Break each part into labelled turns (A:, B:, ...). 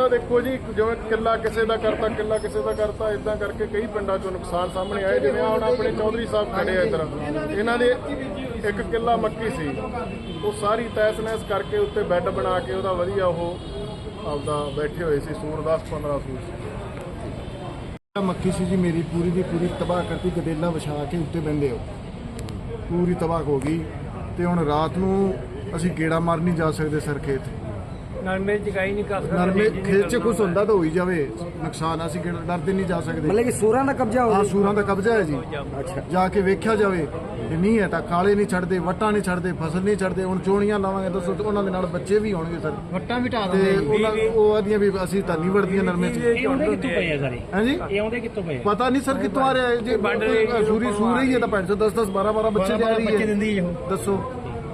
A: ਤਾਂ ਦੇਖੋ ਜੀ, ਜਿਵੇਂ ਕਿੱਲਾ ਕਿਸੇ ਦਾ ਕਰਤਾ, ਕਿੱਲਾ ਕਿਸੇ ਦਾ ਕਰਤਾ ਇਦਾਂ ਕਰਕੇ ਕਈ ਪਿੰਡਾਂ ਚੋਂ ਨੁਕਸਾਨ ਸਾਹਮਣੇ ਆਏ। ਜਿਵੇਂ ਹੁਣ ਆਪਣੇ ਚੌਧਰੀ ਸਾਹਿਬ ਖੜੇ ਆ ਇੱਧਰ। ਇਹਨਾਂ ਦੇ ਇੱਕ ਕਿੱਲਾ ਮੱਕੀ ਸੀ। ਉਹ ਸਾਰੀ ਤੈਸ ਨੈਸ ਕਰਕੇ ਉੱਤੇ ਬੈੱਡ ਬਣਾ ਕੇ ਉਹਦਾ ਵਧੀਆ ਉਹ ਆਪਦਾ ਬੈਠੇ ਹੋਏ ਸੀ ਸੂਰ 10 15 ਸੂਰ
B: ਮੱਕੀ ਸੀ ਜੀ, ਮੇਰੀ ਪੂਰੀ ਦੀ ਪੂਰੀ ਤਬਾਹ ਕਰਤੀ, ਗਦੇਲਾ ਵਿਛਾ ਕੇ ਉੱਤੇ ਬੰਦੇ ਹੋ। ਪੂਰੀ ਤਬਾਹ ਹੋ ਗਈ। ਤੇ ਹੁਣ ਰਾਤ ਨੂੰ ਅਸੀਂ ਗੇੜਾ ਮਾਰ ਨਹੀਂ ਜਾ ਸਕਦੇ ਸਰ ਖੇਤ।
C: ਨਰਮੇ ਜਗਾਈ ਨਹੀਂ ਕਰ ਸਕਦੇ
B: ਨਰਮੇ ਖੇਤ 'ਚ ਕੁਝ ਹੁੰਦਾ ਤਾਂ ਹੋਈ ਜਾਵੇ ਨੁਕਸਾਨ ਅਸੀਂ ਗੇੜਾ ਡਰਦੇ ਨਹੀਂ ਜਾ ਸਕਦੇ।
D: ਮਤਲਬ ਕਿ ਸੂਰਾਂ ਦਾ ਕਬਜ਼ਾ ਹੋ
B: ਹਾਂ ਸੂਰਾਂ ਦਾ ਕਬਜ਼ਾ ਹੈ ਜੀ।
D: ਅੱਛਾ।
B: ਜਾ ਕੇ ਵੇਖਿਆ ਜਾਵੇ ਜੇ ਨਹੀਂ ਹੈ ਤਾਂ ਕਾਲੇ ਨਹੀਂ ਛੱਡਦੇ ਵੱਟਾਂ ਨਹੀਂ ਛੱਡਦੇ ਫਸਲ ਨਹੀਂ ਛੱਡਦੇ ਹੁਣ ਚੋਣੀਆਂ ਲਾਵਾਂਗੇ ਦੱਸੋ ਤੇ ਉਹਨਾਂ ਦੇ ਨਾਲ ਬੱਚੇ ਵੀ ਹੋਣਗੇ ਸਰ।
C: ਵੱਟਾਂ ਵੀ ਢਾ
B: ਤੇ ਉਹਨਾਂ ਉਹ ਆਦੀਆਂ ਵੀ ਅਸੀਂ ਤਾਂ ਨਹੀਂ ਵੜਦੀਆਂ ਨਰਮੇ 'ਚ।
C: ਇਹ ਆਉਂਦੇ ਕਿੱਥੋਂ ਪਏ ਆ ਸਾਰੇ?
B: ਹਾਂਜੀ
C: ਇਹ ਆਉਂਦੇ ਕਿੱਥੋਂ ਪਏ?
B: ਪਤਾ ਨਹੀਂ ਸਰ ਕਿੱਥੋਂ ਆ ਰਿਹਾ ਜੀ ਸੂਰੀ ਸੂਰ ਰਹੀ ਹੈ ਤਾਂ 510 10 12 12 ਬੱਚੇ ਆ ਰਹੀ
C: ਬੱਚੇ
B: ਹੈ।
C: ਦਿੰਦੀ
B: ਦੱਸੋ।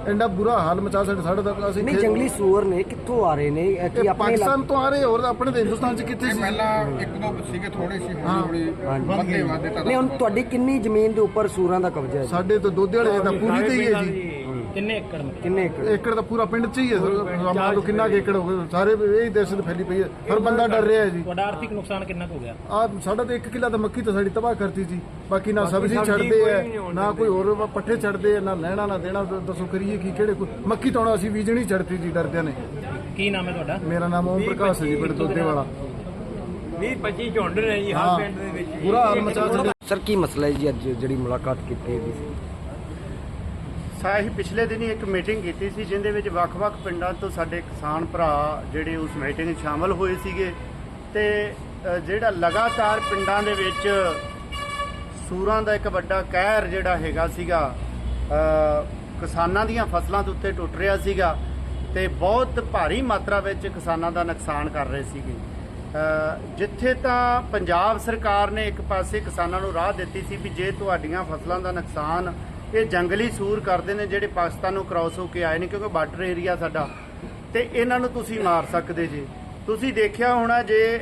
B: ਐਂਡਾ ਬੁਰਾ ਹਾਲ ਮਚਾ ਸਾਡੇ ਸਾਡੇ ਤੱਕ ਅਸੀਂ
D: ਨਹੀਂ ਜੰਗਲੀ ਸੂਰ ਨੇ ਕਿੱਥੋਂ ਆ ਰਹੇ ਨੇ ਇਹ ਕੀ ਆਪਣੇ
B: ਪਾਕਿਸਤਾਨ ਤੋਂ ਆ ਰਹੇ ਹੋਰ ਆਪਣੇ ਹਿੰਦੁਸਤਾਨ ਚ ਕਿੱਥੇ ਸੀ
E: ਪਹਿਲਾਂ ਇੱਕ ਦੋ ਸੀਗੇ ਥੋੜੇ ਸੀ। ਹੌਲੀ ਹੌਲੀ ਵੱਧਦੇ ਵੱਧਦੇ ਤਾਂ
D: ਨਹੀਂ ਹੁਣ ਤੁਹਾਡੀ ਕਿੰਨੀ ਜ਼ਮੀਨ ਦੇ ਉੱਪਰ ਸੂਰਾਂ ਦਾ ਕਬਜ਼ਾ ਹੈ?
B: ਸਾਡੇ ਤਾਂ ਦੋਦੇ ਵਾਲੇ ਤਾਂ ਪੂਰੀ ਤੇ ਹੀ ਹੈ ਜੀ
C: ਕਿੰਨੇ ਏਕੜ ਮੇ
D: ਕਿੰਨੇ ਏਕੜ?
B: ਏਕੜ ਤਾਂ ਪੂਰਾ ਪਿੰਡ ਚ ਹੀ ਹੈ ਸਮਾਂ ਤੋਂ ਕਿੰਨਾ ਕੁ ਏਕੜ ਹੋ ਗਿਆ ਸਾਰੇ ਇਹ ਦਹਿਸ਼ਤ ਫੈਲੀ ਪਈ ਹੈ। ਹਰ ਬੰਦਾ ਡਰ ਰਿਹਾ ਹੈ ਜੀ।
C: ਤੁਹਾਡਾ ਆਰਥਿਕ ਨੁਕਸਾਨ ਕਿੰਨਾ ਕੁ ਹੋ ਗਿਆ?
B: ਆ ਸਾਡਾ ਤਾਂ 1 ਕਿੱਲਾ ਤਾਂ ਮੱਕੀ ਤਾਂ ਸਾਡੀ ਤਬਾਹ ਕਰਤੀ ਜੀ। ਬਾਕੀ ਨਾ ਸਬਜ਼ੀ ਛੱਡਦੇ ਐ ਨਾ ਕੋਈ ਹੋਰ ਪੱਠੇ ਛੱਡਦੇ ਐ ਨਾ ਲੈਣਾ ਨਾ ਦੇਣਾ। ਦੱਸੋ ਕਰੀਏ ਕੀ ਕਿਹੜੇ ਕੋਈ ਮੱਕੀ ਤਾਂ ਹੁਣ ਅਸੀਂ ਬੀਜਣੀ ਛੱਡਤੀ ਜੀ ਡਰਦਿਆਂ ਨੇ।
C: ਕੀ ਨਾਮ ਹੈ ਤੁਹਾਡਾ?
B: ਮੇਰਾ ਨਾਮ ਓਮ ਪ੍ਰਕਾਸ਼ ਹੈ ਜੀ ਪਿੰਡ ਦੋਦੇ ਵਾਲਾ।
C: 20 25 ਝੁੰਡ ਨੇ ਜੀ
B: ਹਾਂ। ਬੁਰਾ ਹਾਲ ਮਚਾ
D: ਸਰ ਕੀ ਮਸਲਾ ਹੈ ਜੀ ਅੱਜ ਜਿਹੜੀ ਮੁਲਾਕਾਤ ਕੀਤੀ ਹੈ
F: ਅਸੀਂ ਪਿਛਲੇ ਦਿਨੀ ਇੱਕ ਮੀਟਿੰਗ ਕੀਤੀ ਸੀ, ਜਿੰਦੇ ਵਿੱਚ ਵੱਖ-ਵੱਖ ਪਿੰਡਾਂ ਤੋਂ ਸਾਡੇ ਕਿਸਾਨ ਭਰਾ ਜਿਹੜੇ ਉਸ ਮੀਟਿੰਗ 'ਚ ਸ਼ਾਮਲ ਹੋਏ ਸੀਗੇ ਤੇ ਜਿਹੜਾ ਲਗਾਤਾਰ ਪਿੰਡਾਂ ਦੇ ਵਿੱਚ ਸੂਰਾਂ ਦਾ ਇੱਕ ਵੱਡਾ ਕਹਿਰ ਜਿਹੜਾ ਹੈਗਾ ਸੀਗਾ ਕਿਸਾਨਾਂ ਦੀਆਂ ਫਸਲਾਂ ਦੇ ਉੱਤੇ ਟੁੱਟ ਰਿਹਾ ਸੀਗਾ ਤੇ ਬਹੁਤ ਭਾਰੀ ਮਾਤਰਾ ਵਿੱਚ ਕਿਸਾਨਾਂ ਦਾ ਨੁਕਸਾਨ ਕਰ ਰਹੇ ਸੀਗੇ। ਜਿੱਥੇ ਤਾਂ ਪੰਜਾਬ ਸਰਕਾਰ ਨੇ ਇੱਕ ਪਾਸੇ ਕਿਸਾਨਾਂ ਨੂੰ ਰਾਹ ਦਿੱਤੀ ਸੀ ਵੀ ਜੇ ਤੁਹਾਡੀਆਂ ਫਸਲਾਂ ਦਾ ਨੁਕਸਾਨ ਇਹ ਜੰਗਲੀ ਸੂਰ ਕਰਦੇ ਨੇ ਜਿਹੜੇ ਪਾਕਿਸਤਾਨ ਨੂੰ ਕ੍ਰਾਸ ਹੋ ਕੇ ਆਏ ਨੇ ਕਿਉਂਕਿ ਬਾਰਡਰ ਏਰੀਆ ਸਾਡਾ। ਤੇ ਇਹਨਾਂ ਨੂੰ ਤੁਸੀਂ ਮਾਰ ਸਕਦੇ ਜੀ। ਤੁਸੀਂ ਦੇਖਿਆ ਹੋਣਾ ਜੇ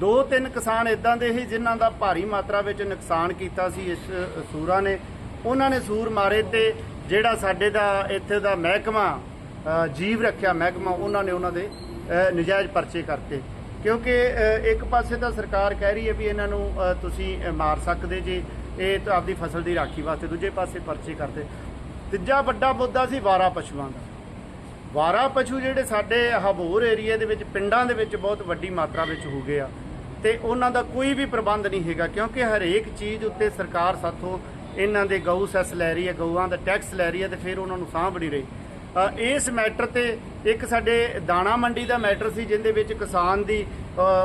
F: ਦੋ ਤਿੰਨ ਕਿਸਾਨ ਇਦਾਂ ਦੇ ਹੀ ਜਿਨ੍ਹਾਂ ਦਾ ਭਾਰੀ ਮਾਤਰਾ ਵਿੱਚ ਨੁਕਸਾਨ ਕੀਤਾ ਸੀ ਇਸ ਸੂਰਾਂ ਨੇ। ਉਹਨਾਂ ਨੇ ਸੂਰ ਮਾਰੇ ਤੇ ਜਿਹੜਾ ਸਾਡੇ ਦਾ ਇੱਥੇ ਦਾ ਮਹਿਕਮਾ ਜੀਵ ਰੱਖਿਆ ਮਹਿਕਮਾ, ਉਹਨਾਂ ਨੇ ਉਹਨਾਂ ਦੇ ਨਜਾਇਜ਼ ਪਰਚੇ ਕਰਤੇ। ਕਿਉਂਕਿ ਇੱਕ ਪਾਸੇ ਤਾਂ ਸਰਕਾਰ ਕਹਿ ਰਹੀ ਹੈ ਵੀ ਇਹਨਾਂ ਨੂੰ ਤੁਸੀਂ ਮਾਰ ਸਕਦੇ ਜੀ। ਇਹ ਤਾਂ ਆਪਦੀ ਫਸਲ ਦੀ ਰਾਖੀ ਵਾਸਤੇ ਦੂਜੇ ਪਾਸੇ ਪਰਚੇ ਕਰਦੇ। ਤੀਜਾ ਵੱਡਾ ਮੁੱਦਾ ਸੀ ਵਾਰਾ ਪਸ਼ੂਆਂ ਦਾ। ਵਾਰਾ ਪਸ਼ੂ ਜਿਹੜੇ ਸਾਡੇ ਹਬੋਰ ਏਰੀਏ ਦੇ ਵਿੱਚ, ਪਿੰਡਾਂ ਦੇ ਵਿੱਚ ਬਹੁਤ ਵੱਡੀ ਮਾਤਰਾ ਵਿੱਚ ਹੋ ਗਏ ਆ। ਤੇ ਉਹਨਾਂ ਦਾ ਕੋਈ ਵੀ ਪ੍ਰਬੰਧ ਨਹੀਂ ਹੈਗਾ, ਕਿਉਂਕਿ ਹਰੇਕ ਚੀਜ਼ ਉੱਤੇ ਸਰਕਾਰ ਸਾਥੋਂ ਇਹਨਾਂ ਦੇ ਗਊ ਸੈਸ ਲੈ ਰਹੀ ਹੈ, ਗਊਆਂ ਦਾ ਟੈਕਸ ਲੈ ਰਹੀ ਹੈ ਤੇ ਫਿਰ ਉਹਨਾਂ ਨੂੰ ਸਾਂਭ ਨਹੀਂ ਰਹੀ। ਇਸ ਮੈਟਰ ਤੇ ਇੱਕ ਸਾਡੇ ਦਾਣਾ ਮੰਡੀ ਦਾ ਮੈਟਰ ਸੀ, ਜਿੰਦੇ ਵਿੱਚ ਕਿਸਾਨ ਦੀ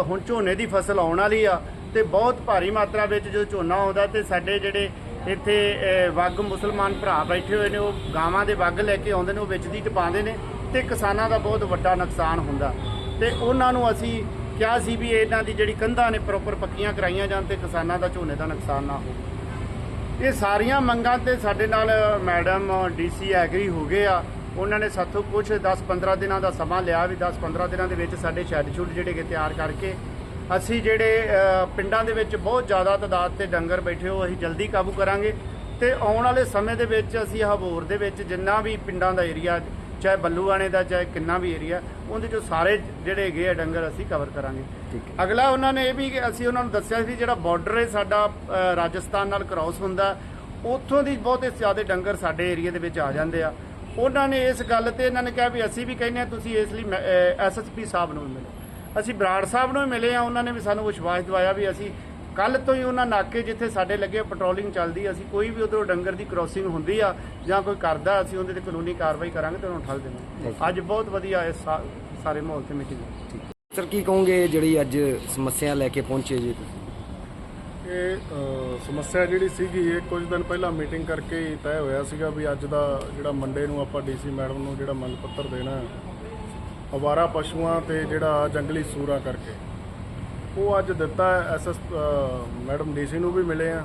F: ਹੁਣ ਝੋਨੇ ਦੀ ਫਸਲ ਆਉਣ ਵਾਲੀ ਆ। ਤੇ ਬਹੁਤ ਭਾਰੀ ਮਾਤਰਾ ਵਿੱਚ ਜੋ ਝੋਨਾ ਆਉਂਦਾ ਤੇ ਸਾਡੇ ਜਿਹੜੇ ਇੱਥੇ ਅ, ਵੱਗ ਮੁਸਲਮਾਨ ਭਰਾ ਬੈਠੇ ਹੋਏ ਨੇ ਉਹ ਗਾਵਾਂ ਦੇ ਵੱਗ ਲੈ ਕੇ ਆਉਂਦੇ ਨੇ ਉਹ ਵਿੱਚ ਦੀ ਟਪਾਉਂਦੇ ਨੇ ਤੇ ਕਿਸਾਨਾਂ ਦਾ ਬਹੁਤ ਵੱਡਾ ਨੁਕਸਾਨ ਹੁੰਦਾ। ਤੇ ਉਹਨਾਂ ਨੂੰ ਅਸੀਂ ਕਿਹਾ ਸੀ ਵੀ ਇਹਨਾਂ ਦੀ ਜਿਹੜੀ ਕੰਧਾਂ ਨੇ ਪ੍ਰੋਪਰ ਪੱਕੀਆਂ ਕਰਾਈਆਂ ਜਾਣ ਤੇ ਕਿਸਾਨਾਂ ਦਾ ਝੋਨੇ ਦਾ ਨੁਕਸਾਨ ਨਾ ਹੋਵੇ। ਇਹ ਸਾਰੀਆਂ ਮੰਗਾਂ ਤੇ ਸਾਡੇ ਨਾਲ ਮੈਡਮ ਡੀਸੀ ਐਗਰੀ ਹੋ ਗਏ ਆ। ਉਹਨਾਂ ਨੇ ਸਾਥੋਂ ਕੁਝ 10-15 ਦਿਨਾਂ ਦਾ ਸਮਾਂ ਲਿਆ ਵੀ 10-15 ਦਿਨਾਂ ਦੇ ਵਿੱਚ ਸਾਡੇ ਸ਼ੈੱਡ ਸ਼ੁੱਡ ਜਿਹੜੇ ਕਿ ਤਿਆਰ ਕਰਕੇ ਅਸੀਂ ਜਿਹੜੇ ਪਿੰਡਾਂ ਦੇ ਵਿੱਚ ਬਹੁਤ ਜ਼ਿਆਦਾ ਤਾਦਾਦ ਤੇ ਡੰਗਰ ਬੈਠੇ ਹੋ ਅਸੀਂ ਜਲਦੀ ਕਾਬੂ ਕਰਾਂਗੇ। ਤੇ ਆਉਣ ਵਾਲੇ ਸਮੇਂ ਦੇ ਵਿੱਚ ਅਸੀਂ ਹਬੋਰ ਦੇ ਵਿੱਚ ਜਿੰਨਾ ਵੀ ਪਿੰਡਾਂ ਦਾ ਏਰੀਆ ਚਾਹੇ ਬੱਲੂਆਣੇ ਦਾ ਚਾਹੇ ਕਿੰਨਾ ਵੀ ਏਰੀਆ ਉਹਦੇ ਚੋਂ ਸਾਰੇ ਜਿਹੜੇ ਹੈਗੇ ਆ ਡੰਗਰ ਅਸੀਂ ਕਵਰ ਕਰਾਂਗੇ।
D: ਠੀਕ
F: ਅਗਲਾ ਉਹਨਾਂ ਨੇ ਇਹ ਵੀ ਕਿ ਅਸੀਂ ਉਹਨਾਂ ਨੂੰ ਦੱਸਿਆ ਸੀ ਜਿਹੜਾ ਬਾਰਡਰ ਹੈ ਸਾਡਾ ਰਾਜਸਥਾਨ ਨਾਲ ਕ੍ਰਾਸ ਹੁੰਦਾ ਉੱਥੋਂ ਦੀ ਬਹੁਤੇ ਜ਼ਿਆਦਾ ਡੰਗਰ ਸਾਡੇ ਏਰੀਆ ਦੇ ਵਿੱਚ ਆ ਜਾਂਦੇ ਆ। ਉਹਨਾਂ ਨੇ ਇਸ ਗੱਲ ਤੇ ਇਹਨਾਂ ਨੇ ਕਿਹਾ ਵੀ ਅਸੀਂ ਵੀ ਕਹਿੰਦੇ ਆ ਤੁਸੀਂ ਇਸ ਲਈ ਐਸਐਸਪੀ ਸਾਹਿਬ ਨੂੰ ਮਿਲੋ। ਅਸੀਂ ਬਰਾੜ ਸਾਹਿਬ ਨੂੰ ਵੀ ਮਿਲੇ ਆ ਉਹਨਾਂ ਨੇ ਵੀ ਸਾਨੂੰ ਵਿਸ਼ਵਾਸ ਦਿਵਾਇਆ ਵੀ ਅਸੀਂ ਕੱਲ ਤੋਂ ਹੀ ਉਹਨਾਂ ਨਾਕੇ ਜਿੱਥੇ ਸਾਡੇ ਲੱਗੇ ਪੈਟਰੋਲਿੰਗ ਚੱਲਦੀ ਅਸੀਂ ਕੋਈ ਵੀ ਉਧਰੋਂ ਡੰਗਰ ਦੀ ਕ੍ਰਾਸਿੰਗ ਹੁੰਦੀ ਆ ਜਾਂ ਕੋਈ ਕਰਦਾ ਅਸੀਂ ਉਹਦੇ ਤੇ ਕਾਨੂੰਨੀ ਕਾਰਵਾਈ ਕਰਾਂਗੇ ਤੇ ਉਹਨੂੰ ਠੱਲ ਦੇਵਾਂਗੇ। ਅੱਜ ਬਹੁਤ ਵਧੀਆ ਇਸ ਸਾਰੇ ਮਾਹੌਲ ਤੇ ਮੀਟਿੰਗ
D: ਸਰ ਕੀ ਕਹੋਗੇ ਜਿਹੜੀ ਅੱਜ ਸਮੱਸਿਆ ਲੈ ਕੇ ਪਹੁੰਚੇ ਜੀ ਤੁਸੀਂ?
A: ਇਹ ਸਮੱਸਿਆ ਜਿਹੜੀ ਸੀਗੀ ਇਹ ਕੁਝ ਦਿਨ ਪਹਿਲਾਂ ਮੀਟਿੰਗ ਕਰਕੇ ਹੀ ਤੈਅ ਹੋਇਆ ਸੀਗਾ ਵੀ ਅੱਜ ਦਾ ਜਿਹੜਾ ਮੰਡੇ ਨੂੰ ਆਪਾਂ ਡੀਸੀ ਮੈਡਮ ਨੂੰ ਜਿਹੜਾ ਮੰਗ ਪੱਤਰ ਦੇਣਾ ਹੈ, ਅਵਾਰਾ ਪਸ਼ੂਆਂ ਤੇ ਜਿਹੜਾ ਜੰਗਲੀ ਸੂਰਾਂ ਕਰਕੇ। ਉਹ ਅੱਜ ਦਿੱਤਾ ਐਸਐਸ ਮੈਡਮ ਡੀਸੀ ਨੂੰ ਵੀ ਮਿਲੇ ਆ।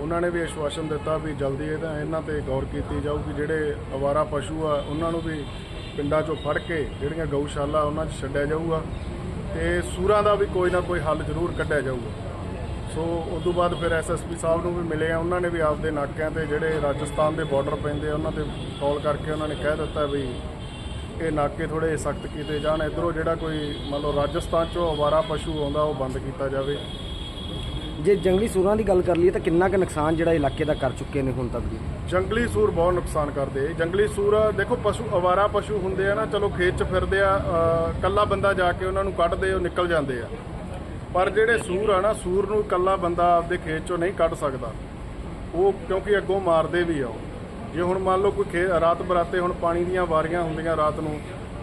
A: ਉਹਨਾਂ ਨੇ ਵੀ ਆਸ਼ਵਾਸਨ ਦਿੱਤਾ ਵੀ ਜਲਦੀ ਇਹਦਾ ਇਹਨਾਂ ਤੇ ਗੌਰ ਕੀਤੀ ਜਾਊਗੀ ਜਿਹੜੇ ਅਵਾਰਾ ਪਸ਼ੂ ਆ, ਉਹਨਾਂ ਨੂੰ ਵੀ ਪਿੰਡਾਂ ਚੋਂ ਫੜ ਕੇ ਜਿਹੜੀਆਂ ਗਊਸ਼ਾਲਾ ਉਹਨਾਂ 'ਚ ਛੱਡਿਆ ਜਾਊਗਾ ਤੇ ਸੂਰਾਂ ਦਾ ਵੀ ਕੋਈ ਨਾ ਕੋਈ ਹੱਲ ਜ਼ਰੂਰ ਕੱਢਿਆ ਜਾਊਗਾ। ਸੋ ਉਸ ਤੋਂ ਬਾਅਦ ਫਿਰ ਐਸਐਸਪੀ ਸਾਹਿਬ ਨੂੰ ਵੀ ਮਿਲੇ ਆ, ਉਹਨਾਂ ਨੇ ਵੀ ਆਪਦੇ ਨਾਕਿਆਂ ਤੇ ਜਿਹੜੇ ਰਾਜਸਥਾਨ ਦੇ ਬਾਰਡਰ ਪੈਂਦੇ ਆ, ਉਹਨਾਂ ਤੇ ਕਾਲ ਕਰਕੇ ਉਹਨਾਂ ਨੇ ਕਹਿ ਦਿੱਤਾ ਵੀ ਇਹ ਨਾਕੇ ਥੋੜੇ ਸਖਤ ਕੀਤੇ ਜਾਣ ਇਧਰੋਂ ਜਿਹੜਾ ਕੋਈ ਮੰਨ ਲਓ ਰਾਜਸਥਾਨ ਚੋਂ ਅਵਾਰਾ ਪਸ਼ੂ ਆਉਂਦਾ ਉਹ ਬੰਦ ਕੀਤਾ ਜਾਵੇ।
D: ਜੇ ਜੰਗਲੀ ਸੂਰਾਂ ਦੀ ਗੱਲ ਕਰ ਲਈਏ ਤਾਂ ਕਿੰਨਾ ਕੁ ਨੁਕਸਾਨ ਜਿਹੜਾ ਇਲਾਕੇ ਦਾ ਕਰ ਚੁੱਕੇ ਨੇ ਹੁਣ ਤੱਕ ਜੀ?
A: ਜੰਗਲੀ ਸੂਰ ਬਹੁਤ ਨੁਕਸਾਨ ਕਰਦੇ। ਜੰਗਲੀ ਸੂਰ ਦੇਖੋ ਪਸ਼ੂ ਅਵਾਰਾ ਪਸ਼ੂ ਹੁੰਦੇ ਆ ਨਾ ਚਲੋ ਖੇਤ 'ਚ ਫਿਰਦੇ ਆ ਕੱਲਾ ਬੰਦਾ ਜਾ ਕੇ ਉਹਨਾਂ ਨੂੰ ਕੱਢਦੇ ਉਹ ਨਿਕਲ ਜਾਂਦੇ ਆ। ਪਰ ਜਿਹੜੇ ਸੂਰ ਆ ਨਾ ਸੂਰ ਨੂੰ ਕੱਲਾ ਬੰਦਾ ਆਪਦੇ ਖੇਤ 'ਚੋਂ ਨਹੀਂ ਕੱਢ ਸਕਦਾ। ਉਹ ਕਿਉਂਕਿ ਅੱਗੋਂ ਮਾਰਦੇ ਵੀ ਆ ਉਹ। ਜੇ ਹੁਣ ਮੰਨ ਲਓ ਕੋਈ ਖੇ ਰਾਤ ਬਰਾਤੇ ਹੁਣ ਪਾਣੀ ਦੀਆਂ ਵਾਰੀਆਂ ਹੁੰਦੀਆਂ ਰਾਤ ਨੂੰ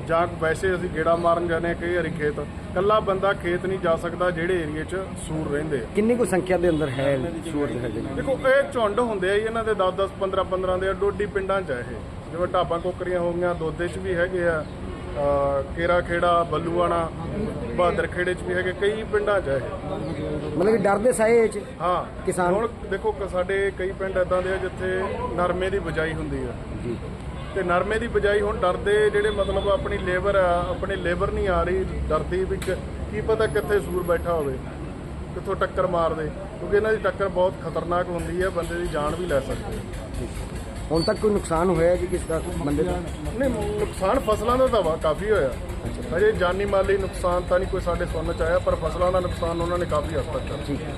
A: ਜਾਂ ਵੈਸੇ ਅਸੀਂ ਗੇੜਾ ਮਾਰਨ ਜਾਂਦੇ ਆ ਕਈ ਵਾਰੀ ਖੇਤ ਕੱਲਾ ਬੰਦਾ ਖੇਤ ਨਹੀਂ ਜਾ ਸਕਦਾ ਜਿਹੜੇ ਏਰੀਏ 'ਚ ਸੂਰ ਰਹਿੰਦੇ ਆ।
D: ਕਿੰਨੀ ਕੁ ਸੰਖਿਆ ਦੇ ਅੰਦਰ ਹੈ ਸੂਰ ਦੇ ਹੈਗੇ?
A: ਦੇਖੋ ਇਹ ਝੁੰਡ ਹੁੰਦੇ ਆ ਜੀ, ਇਹਨਾਂ ਦੇ 10 10 15 15 ਦੇ ਡੋਡੀ ਪਿੰਡਾਂ 'ਚ ਆ ਇਹ। ਜਿਵੇਂ ਢਾਬਾਂ ਕੋਕਰੀਆਂ ਹੋ ਗਈਆਂ ਦੋਦੇ 'ਚ ਵੀ ਹੈਗੇ ਆ ਕੇਰਾ ਖੇੜਾ ਬੱਲੂਆਣਾ ਬਹਾਦਰ ਖੇੜੇ 'ਚ ਵੀ ਹੈਗੇ ਕਈ ਪਿੰਡਾਂ 'ਚ ਆ ਇਹ।
D: ਮਤਲਬ ਕਿ ਡਰਦੇ ਸਾਏ ਚ?
A: ਹਾਂ।
D: ਕਿਸਾਨ-
A: ਹੁਣ ਦੇਖੋ ਕ- ਸਾਡੇ ਕਈ ਪਿੰਡ ਇਦਾਂ ਦੇ ਆ ਜਿੱਥੇ ਨਰਮੇ ਦੀ ਬਿਜਾਈ ਹੁੰਦੀ ਆ।
D: ਜੀ।
A: ਤੇ ਨਰਮੇ ਦੀ ਬਿਜਾਈ ਹੁਣ ਡਰਦੇ ਜਿਹੜੇ ਮਤਲਬ ਆਪਣੀ ਲੇਬਰ ਆ ਆਪਣੀ ਲੇਬਰ ਨਹੀਂ ਆ ਰਹੀ ਡਰਦੀ ਵੀ ਕਿ- ਕੀ ਪਤਾ ਕਿੱਥੇ ਸੂਰ ਬੈਠਾ ਹੋਵੇ ਕਿੱਥੋਂ ਟੱਕਰ ਮਾਰ ਦੇ ਕਿਉਂਕਿ ਇਹਨਾਂ ਦੀ ਟੱਕਰ ਬਹੁਤ ਖਤਰਨਾਕ ਹੁੰਦੀ ਹੈ ਬੰਦੇ ਦੀ ਜਾਨ ਵੀ ਲੈ ਸਕਦੀ ਹੈ
D: ਹੁਣ ਤੱਕ ਕੋਈ ਨੁਕਸਾਨ ਹੋਇਆ ਜੀ ਕਿਸ ਦਾ ਬੰਦੇ ਦਾ?
A: ਨਹੀਂ ਨੁਕਸਾਨ ਫਸਲਾਂ ਦਾ ਤਾਂ ਵਾ ਕਾਫੀ ਹੋਇਆ। ਅਜੇ ਜਾਨੀ ਮਾਲੀ ਨੁਕਸਾਨ ਤਾਂ ਨਹੀਂ ਕੋਈ ਸਾਡੇ ਸੁਣਨ ਚ ਆਇਆ ਪਰ ਫਸਲਾਂ ਦਾ ਨੁਕਸਾਨ ਉਹਨਾਂ ਨੇ ਕਾਫੀ ਹੱਦ ਤੱਕ ਕਰ
D: ਠੀਕ ਹੈ।